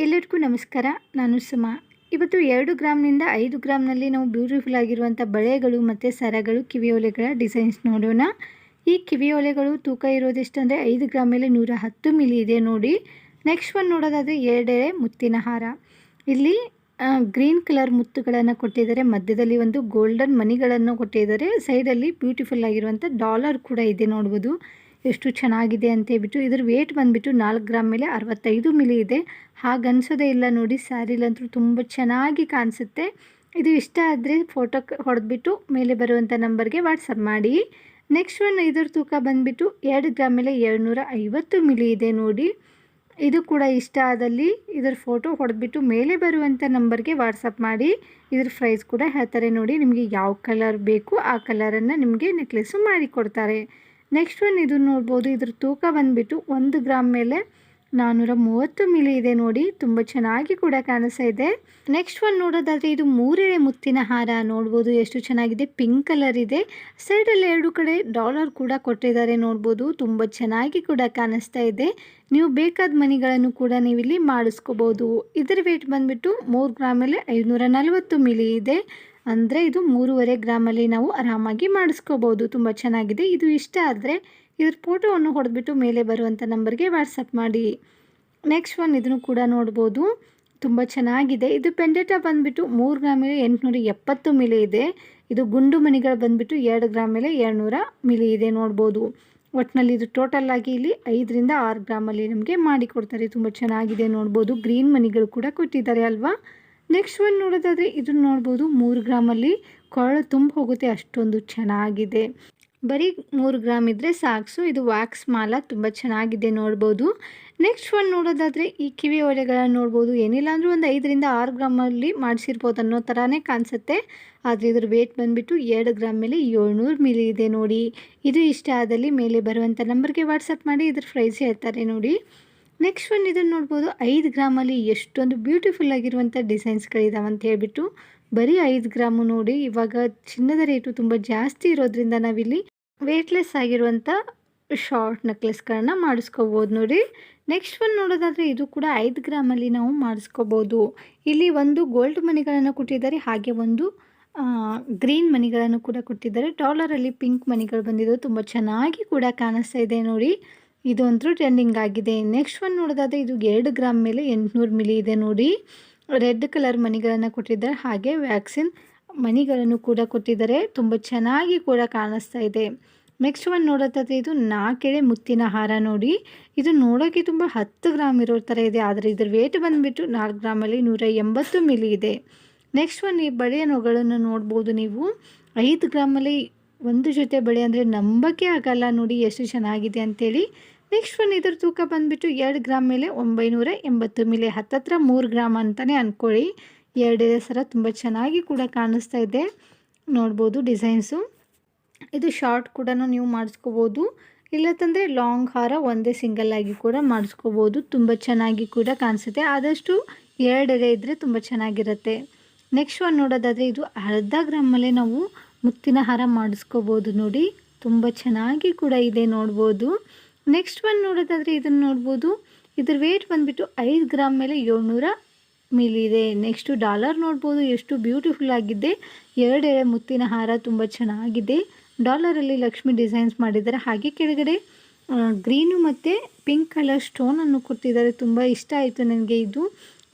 ಎಲ್ಲರಿಗೂ ನಮಸ್ಕಾರ. ನಾನು ಸುಮಾ. ಇವತ್ತು ಎರಡು ಗ್ರಾಮ್ನಿಂದ ಐದು ಗ್ರಾಮ್ನಲ್ಲಿ ನಾವು ಬ್ಯೂಟಿಫುಲ್ ಆಗಿರುವಂಥ ಬಳೆಗಳು ಮತ್ತು ಸರಗಳು ಕಿವಿಯೋಲೆಗಳ ಡಿಸೈನ್ಸ್ ನೋಡೋಣ. ಈ ಕಿವಿಯೋಲೆಗಳು ತೂಕ ಇರೋದೆಷ್ಟು ಅಂದರೆ ಐದು ಗ್ರಾಮ್ ಮೇಲೆ ನೂರ ಹತ್ತು ಮಿಲಿ ಇದೆ ನೋಡಿ. ನೆಕ್ಸ್ಟ್ ಒಂದು ನೋಡೋದಾದರೆ ಎರಡೆಳೆ ಮುತ್ತಿನ ಹಾರ. ಇಲ್ಲಿ ಗ್ರೀನ್ ಕಲರ್ ಮುತ್ತುಗಳನ್ನು ಕೊಟ್ಟಿದ್ದಾರೆ. ಮಧ್ಯದಲ್ಲಿ ಒಂದು ಗೋಲ್ಡನ್ ಮನಿಗಳನ್ನು ಕೊಟ್ಟಿದ್ದಾರೆ. ಸೈಡಲ್ಲಿ ಬ್ಯೂಟಿಫುಲ್ ಆಗಿರುವಂಥ ಡಾಲರ್ ಕೂಡ ಇದೆ ನೋಡ್ಬೋದು. ಎಷ್ಟು ಚೆನ್ನಾಗಿದೆ ಅಂತ ಹೇಳ್ಬಿಟ್ಟು ಇದ್ರ ವೇಟ್ ಬಂದುಬಿಟ್ಟು ನಾಲ್ಕು ಗ್ರಾಮ್ ಮೇಲೆ ಅರವತ್ತೈದು ಮಿಲಿ ಇದೆ. ಹಾಗನ್ಸೋದೇ ಇಲ್ಲ ನೋಡಿ ಸ್ಯಾರಿಲಂತೂ ತುಂಬ ಚೆನ್ನಾಗಿ ಕಾಣಿಸುತ್ತೆ. ಇದು ಇಷ್ಟ ಆದರೆ ಫೋಟೋ ಹೊಡೆದ್ಬಿಟ್ಟು ಮೇಲೆ ಬರುವಂಥ ನಂಬರ್ಗೆ ವಾಟ್ಸಪ್ ಮಾಡಿ. ನೆಕ್ಸ್ಟ್ ಒನ್ ಇದ್ರ ತೂಕ ಬಂದುಬಿಟ್ಟು ಎರಡು ಗ್ರಾಮ್ ಮೇಲೆ ಏಳ್ನೂರ ಐವತ್ತು ಮಿಲಿ ಇದೆ ನೋಡಿ. ಇದು ಕೂಡ ಇಷ್ಟ ಆದಲ್ಲಿ ಇದರ ಫೋಟೋ ಹೊಡೆದ್ಬಿಟ್ಟು ಮೇಲೆ ಬರುವಂಥ ನಂಬರ್ಗೆ ವಾಟ್ಸಪ್ ಮಾಡಿ. ಇದ್ರ ಪ್ರೈಸ್ ಕೂಡ ಹೇಳ್ತಾರೆ ನೋಡಿ, ನಿಮಗೆ ಯಾವ ಕಲರ್ ಬೇಕು ಆ ಕಲರನ್ನು ನಿಮಗೆ ನೆಕ್ಲೆಸ್ಸು ಮಾಡಿ ಕೊಡ್ತಾರೆ. ನೆಕ್ಸ್ಟ್ ಒನ್ ಇದು ನೋಡ್ಬೋದು. ಇದ್ರ ತೂಕ ಬಂದುಬಿಟ್ಟು ಒಂದು ಗ್ರಾಮ್ ಮೇಲೆ ನಾನ್ನೂರ ಮೂವತ್ತು ಮಿಲಿ ಇದೆ ನೋಡಿ. ತುಂಬ ಚೆನ್ನಾಗಿ ಕೂಡ ಕಾಣಿಸ್ತಾ ಇದೆ. ನೆಕ್ಸ್ಟ್ ಒನ್ ನೋಡೋದಾದರೆ ಇದು ಮೂರೆಳೆ ಮುತ್ತಿನ ಹಾರ ನೋಡ್ಬೋದು. ಎಷ್ಟು ಚೆನ್ನಾಗಿದೆ. ಪಿಂಕ್ ಕಲರ್ ಇದೆ. ಸೈಡಲ್ಲಿ ಎರಡು ಕಡೆ ಡಾಲರ್ ಕೂಡ ಕೊಟ್ಟಿದ್ದಾರೆ ನೋಡ್ಬೋದು. ತುಂಬ ಚೆನ್ನಾಗಿ ಕೂಡ ಕಾಣಿಸ್ತಾ ಇದೆ. ನೀವು ಬೇಕಾದ ಮನಿಗಳನ್ನು ಕೂಡ ನೀವು ಇಲ್ಲಿ ಮಾಡಿಸ್ಕೋಬೋದು. ಇದರ ವೇಟ್ ಬಂದುಬಿಟ್ಟು ಮೂರು ಗ್ರಾಮಲ್ಲಿ ಐದುನೂರ ನಲವತ್ತು ಮಿಲಿ ಇದೆ. ಅಂದರೆ ಇದು ಮೂರುವರೆ ಗ್ರಾಮಲ್ಲಿ ನಾವು ಆರಾಮಾಗಿ ಮಾಡಿಸ್ಕೋಬೋದು. ತುಂಬ ಚೆನ್ನಾಗಿದೆ. ಇದು ಇಷ್ಟ ಆದರೆ ಇದ್ರ ಫೋಟೋವನ್ನು ಹೊಡೆದ್ಬಿಟ್ಟು ಮೇಲೆ ಬರುವಂಥ ನಂಬರ್ಗೆ ವಾಟ್ಸಪ್ ಮಾಡಿ. ನೆಕ್ಸ್ಟ್ ಒನ್ ಇದನ್ನು ಕೂಡ ನೋಡ್ಬೋದು. ತುಂಬ ಚೆನ್ನಾಗಿದೆ. ಇದು ಪೆಂಡೆಟ ಬಂದುಬಿಟ್ಟು ಮೂರು ಗ್ರಾಮ್ ಮೇಲೆ ಎಂಟುನೂರ ಎಪ್ಪತ್ತು ಮಿಲಿ ಇದೆ. ಇದು ಗುಂಡು ಮಣಿಗಳು ಬಂದುಬಿಟ್ಟು ಎರಡು ಗ್ರಾಮ್ ಮೇಲೆ ಎರಡುನೂರ ಮಿಲಿ ಇದೆ ನೋಡ್ಬೋದು. ಒಟ್ಟಿನಲ್ಲಿ ಇದು ಟೋಟಲ್ ಆಗಿ ಇಲ್ಲಿ ಐದರಿಂದ ಆರು ಗ್ರಾಮಲ್ಲಿ ನಮಗೆ ಮಾಡಿಕೊಡ್ತಾರೆ ತುಂಬ ಚೆನ್ನಾಗಿದೆ ನೋಡ್ಬೋದು. ಗ್ರೀನ್ ಮಣಿಗಳು ಕೂಡ ಕೊಟ್ಟಿದ್ದಾರೆ ಅಲ್ವಾ? ನೆಕ್ಸ್ಟ್ ಒನ್ ನೋಡೋದಾದರೆ ಇದನ್ನು ನೋಡ್ಬೋದು. ಮೂರು ಗ್ರಾಮಲ್ಲಿ ಕೊರಳು ತುಂಬ ಹೋಗುತ್ತೆ. ಅಷ್ಟೊಂದು ಚೆನ್ನಾಗಿದೆ. ಬರೀ ಮೂರು ಗ್ರಾಮ್ ಇದ್ದರೆ ಸಾಕ್ಸು ಇದು ವ್ಯಾಕ್ಸ್ ಮಾಲ ತುಂಬ ಚೆನ್ನಾಗಿದೆ ನೋಡ್ಬೋದು. ನೆಕ್ಸ್ಟ್ ಒಂದು ನೋಡೋದಾದರೆ ಈ ಕಿವಿ ಒಲೆಗಳನ್ನ ನೋಡ್ಬೋದು. ಏನಿಲ್ಲ ಅಂದರೂ ಒಂದು ಐದರಿಂದ ಆರು ಗ್ರಾಮಲ್ಲಿ ಮಾಡಿಸಿರ್ಬೋದು ಅನ್ನೋ ಥರನೇ ಕಾಣಿಸುತ್ತೆ. ಆದರೆ ಇದ್ರ ವೇಟ್ ಬಂದುಬಿಟ್ಟು ಎರಡು ಗ್ರಾಮ್ ಮೇಲೆ ಏಳ್ನೂರು ಮಿಲಿ ಇದೆ ನೋಡಿ. ಇದು ಇಷ್ಟ ಆದಲ್ಲಿ ಮೇಲೆ ಬರುವಂಥ ನಂಬರ್ಗೆ ವಾಟ್ಸಪ್ ಮಾಡಿ ಇದ್ರ ಪ್ರೈಸ್ ಹೇಳ್ತಾರೆ ನೋಡಿ. ನೆಕ್ಸ್ಟ್ ಒಂದು ಇದನ್ನು ನೋಡ್ಬೋದು. ಐದು ಗ್ರಾಮಲ್ಲಿ ಎಷ್ಟೊಂದು ಬ್ಯೂಟಿಫುಲ್ ಆಗಿರುವಂಥ ಡಿಸೈನ್ಸ್ಗಳಿದಾವೆ ಅಂತ ಹೇಳ್ಬಿಟ್ಟು ಬರೀ ಐದು ಗ್ರಾಮು ನೋಡಿ ಇವಾಗ ಚಿನ್ನದ ರೇಟು ತುಂಬ ಜಾಸ್ತಿ ಇರೋದ್ರಿಂದ ನಾವಿಲ್ಲಿ ವೇಟ್ಲೆಸ್ ಆಗಿರುವಂಥ ಶಾರ್ಟ್ ನೆಕ್ಲೆಸ್ಗಳನ್ನ ಮಾಡಿಸ್ಕೋಬೋದು ನೋಡಿ. ನೆಕ್ಸ್ಟ್ ಒಂದು ನೋಡೋದಾದರೆ ಇದು ಕೂಡ ಐದು ಗ್ರಾಮಲ್ಲಿ ನಾವು ಮಾಡಿಸ್ಕೋಬೋದು. ಇಲ್ಲಿ ಒಂದು ಗೋಲ್ಡ್ ಮನಿಗಳನ್ನು ಕೊಟ್ಟಿದ್ದಾರೆ, ಹಾಗೆ ಒಂದು ಗ್ರೀನ್ ಮನಿಗಳನ್ನು ಕೂಡ ಕೊಟ್ಟಿದ್ದಾರೆ. ಡಾಲರಲ್ಲಿ ಪಿಂಕ್ ಮನಿಗಳು ಬಂದಿದ್ದು ತುಂಬ ಚೆನ್ನಾಗಿ ಕೂಡ ಕಾಣಿಸ್ತಾ ಇದೆ ನೋಡಿ. ಇದು ಅಂತೂ ಟ್ರೆಂಡಿಂಗ್ ಆಗಿದೆ. ನೆಕ್ಸ್ಟ್ ಒಂದು ನೋಡೋದಾದರೆ ಇದು ಎರಡು ಗ್ರಾಮ್ ಮೇಲೆ ಎಂಟುನೂರು ಮಿಲಿ ಇದೆ ನೋಡಿ. ರೆಡ್ ಕಲರ್ ಮನಿಗಳನ್ನು ಕೊಟ್ಟಿದ್ದಾರೆ. ಹಾಗೆ ವ್ಯಾಕ್ಸಿನ್ ಮನಿಗಳನ್ನು ಕೂಡ ಕೊಟ್ಟಿದ್ದಾರೆ. ತುಂಬ ಚೆನ್ನಾಗಿ ಕೂಡ ಕಾಣಿಸ್ತಾ ಇದೆ. ನೆಕ್ಸ್ಟ್ ಒಂದು ನೋಡೋದಾದರೆ ಇದು ನಾಲ್ಕೆಳೆ ಮುತ್ತಿನ ಹಾರ ನೋಡಿ. ಇದು ನೋಡೋಕ್ಕೆ ತುಂಬ ಹತ್ತು ಗ್ರಾಮ್ ಇರೋ ಥರ ಇದೆ. ಆದರೆ ಇದರ ವೇಟ್ ಬಂದುಬಿಟ್ಟು ನಾಲ್ಕು ಗ್ರಾಮಲ್ಲಿ ನೂರ ಎಂಬತ್ತು ಮಿಲಿ ಇದೆ. ನೆಕ್ಸ್ಟ್ ಒಂದು ಈ ಬಳೆಯ ನೊಗಳನ್ನು ನೋಡ್ಬೋದು ನೀವು. ಐದು ಗ್ರಾಮಲ್ಲಿ ಒಂದು ಜೊತೆ ಬಳೆ ಅಂದರೆ ನಂಬಕ್ಕೆ ಆಗಲ್ಲ ನೋಡಿ. ಎಷ್ಟು ಚೆನ್ನಾಗಿದೆ ಅಂಥೇಳಿ ನೆಕ್ಸ್ಟ್ ಒಂದು ಇದ್ರ ತೂಕ ಬಂದುಬಿಟ್ಟು ಎರಡು ಗ್ರಾಮ್ ಮೇಲೆ ಒಂಬೈನೂರ ಎಂಬತ್ತು ಮಿಲಿ ಹತ್ತತ್ರ ಮೂರು ಗ್ರಾಮ್ ಅಂತಲೇ ಅಂದ್ಕೊಳ್ಳಿ ಎರಡೇ ಸರ ತುಂಬ ಚೆನ್ನಾಗಿ ಕೂಡ ಕಾಣಿಸ್ತಾ ಇದೆ. ನೋಡ್ಬೋದು ಡಿಸೈನ್ಸು. ಇದು ಶಾರ್ಟ್ ಕೂಡ ನೀವು ಮಾಡಿಸ್ಕೋಬೋದು. ಇಲ್ಲತ್ತಂದರೆ ಲಾಂಗ್ ಹಾರ ಒಂದೇ ಸಿಂಗಲ್ ಆಗಿ ಕೂಡ ಮಾಡಿಸ್ಕೋಬೋದು. ತುಂಬ ಚೆನ್ನಾಗಿ ಕೂಡ ಕಾಣಿಸುತ್ತೆ. ಆದಷ್ಟು ಎರಡೆರೆ ಇದ್ದರೆ ತುಂಬ ಚೆನ್ನಾಗಿರುತ್ತೆ. ನೆಕ್ಸ್ಟ್ ಒಂದು ನೋಡೋದಾದರೆ ಇದು ಅರ್ಧ ಗ್ರಾಮಲ್ಲೇ ನಾವು ಮುತ್ತಿನ ಹಾರ ಮಾಡಿಸ್ಕೋಬೋದು ನೋಡಿ. ತುಂಬ ಚೆನ್ನಾಗಿ ಕೂಡ ಇದೆ ನೋಡ್ಬೋದು. ನೆಕ್ಸ್ಟ್ ಒಂದು ನೋಡೋದಾದರೆ ಇದನ್ನು ನೋಡ್ಬೋದು. ಇದ್ರ ವೇಟ್ ಬಂದುಬಿಟ್ಟು ಐದು ಗ್ರಾಮ್ ಮೇಲೆ ಏಳ್ನೂರ ಇದೆ. ನೆಕ್ಸ್ಟು ಡಾಲರ್ ನೋಡ್ಬೋದು. ಎಷ್ಟು ಬ್ಯೂಟಿಫುಲ್ ಆಗಿದೆ. ಎರಡು ಎಳೆ ಮುತ್ತಿನ ಹಾರ ತುಂಬ ಚೆನ್ನಾಗಿದೆ. ಡಾಲರಲ್ಲಿ ಲಕ್ಷ್ಮಿ ಡಿಸೈನ್ಸ್ ಮಾಡಿದ್ದಾರೆ. ಹಾಗೆ ಕೆಳಗಡೆ ಗ್ರೀನು ಮತ್ತು ಪಿಂಕ್ ಕಲರ್ ಸ್ಟೋನನ್ನು ಕೊಟ್ಟಿದ್ದಾರೆ. ತುಂಬ ಇಷ್ಟ ಆಯಿತು ನನಗೆ ಇದು.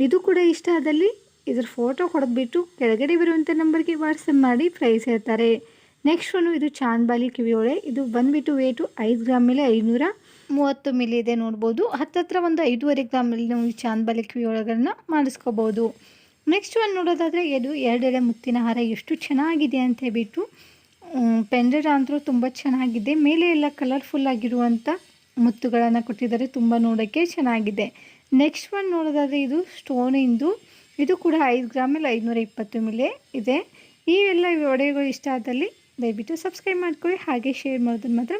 ಇದು ಕೂಡ ಇಷ್ಟ ಆದಲ್ಲಿ ಇದ್ರ ಫೋಟೋ ಹೊಡೆದ್ಬಿಟ್ಟು ಕೆಳಗಡೆ ಬರುವಂಥ ನಂಬರ್ಗೆ ವಾಟ್ಸಪ್ ಮಾಡಿ ಪ್ರೈಸ್ ಹೇಳ್ತಾರೆ. ನೆಕ್ಸ್ಟ್ ಒಂದು ಇದು ಚಾಂದ್ಬಾಲಿ ಕಿವಿಯೋಳೆ. ಇದು ಬಂದುಬಿಟ್ಟು ವೇಟು ಐದು ಗ್ರಾಮ್ ಮೇಲೆ ಐನೂರ ಮೂವತ್ತು ಮಿಲಿ ಇದೆ ನೋಡ್ಬೋದು. ಹತ್ತತ್ರ ಒಂದು ಐದೂವರೆ ಗ್ರಾಮಲ್ಲಿ ನಾವು ಈ ಚಾಂದ್ಬಾಲಿ ಕಿವಿಯೊಳಗಳನ್ನ ಮಾಡಿಸ್ಕೋಬೋದು. ನೆಕ್ಸ್ಟ್ ಒಂದು ನೋಡೋದಾದರೆ ಇದು ಎರಡೆಡೆ ಮುತ್ತಿನ ಹಾರ ಎಷ್ಟು ಚೆನ್ನಾಗಿದೆ ಅಂತ ಹೇಳ್ಬಿಟ್ಟು ಪೆಂಡರ ಅಂತೂ ತುಂಬ ಚೆನ್ನಾಗಿದೆ. ಮೇಲೆ ಎಲ್ಲ ಕಲರ್ಫುಲ್ ಆಗಿರುವಂಥ ಮುತ್ತುಗಳನ್ನು ಕೊಟ್ಟಿದ್ದಾರೆ. ತುಂಬ ನೋಡೋಕ್ಕೆ ಚೆನ್ನಾಗಿದೆ. ನೆಕ್ಸ್ಟ್ ಒಂದು ನೋಡೋದಾದರೆ ಇದು ಸ್ಟೋನ್ ಇಂದು. ಇದು ಕೂಡ ಐದು ಗ್ರಾಮಲ್ಲಿ ಐದುನೂರ ಇಪ್ಪತ್ತು ಮಿಲಿ ಇದೆ. ಈ ಎಲ್ಲ ಒಡೆಗಳು ಇಷ್ಟ ಆದಲ್ಲಿ ದಯವಿಟ್ಟು ಸಬ್ಸ್ಕ್ರೈಬ್ ಮಾಡ್ಕೊಳ್ಳಿ. ಹಾಗೆ ಶೇರ್ ಮಾಡೋದನ್ನು ಮಾತ್ರ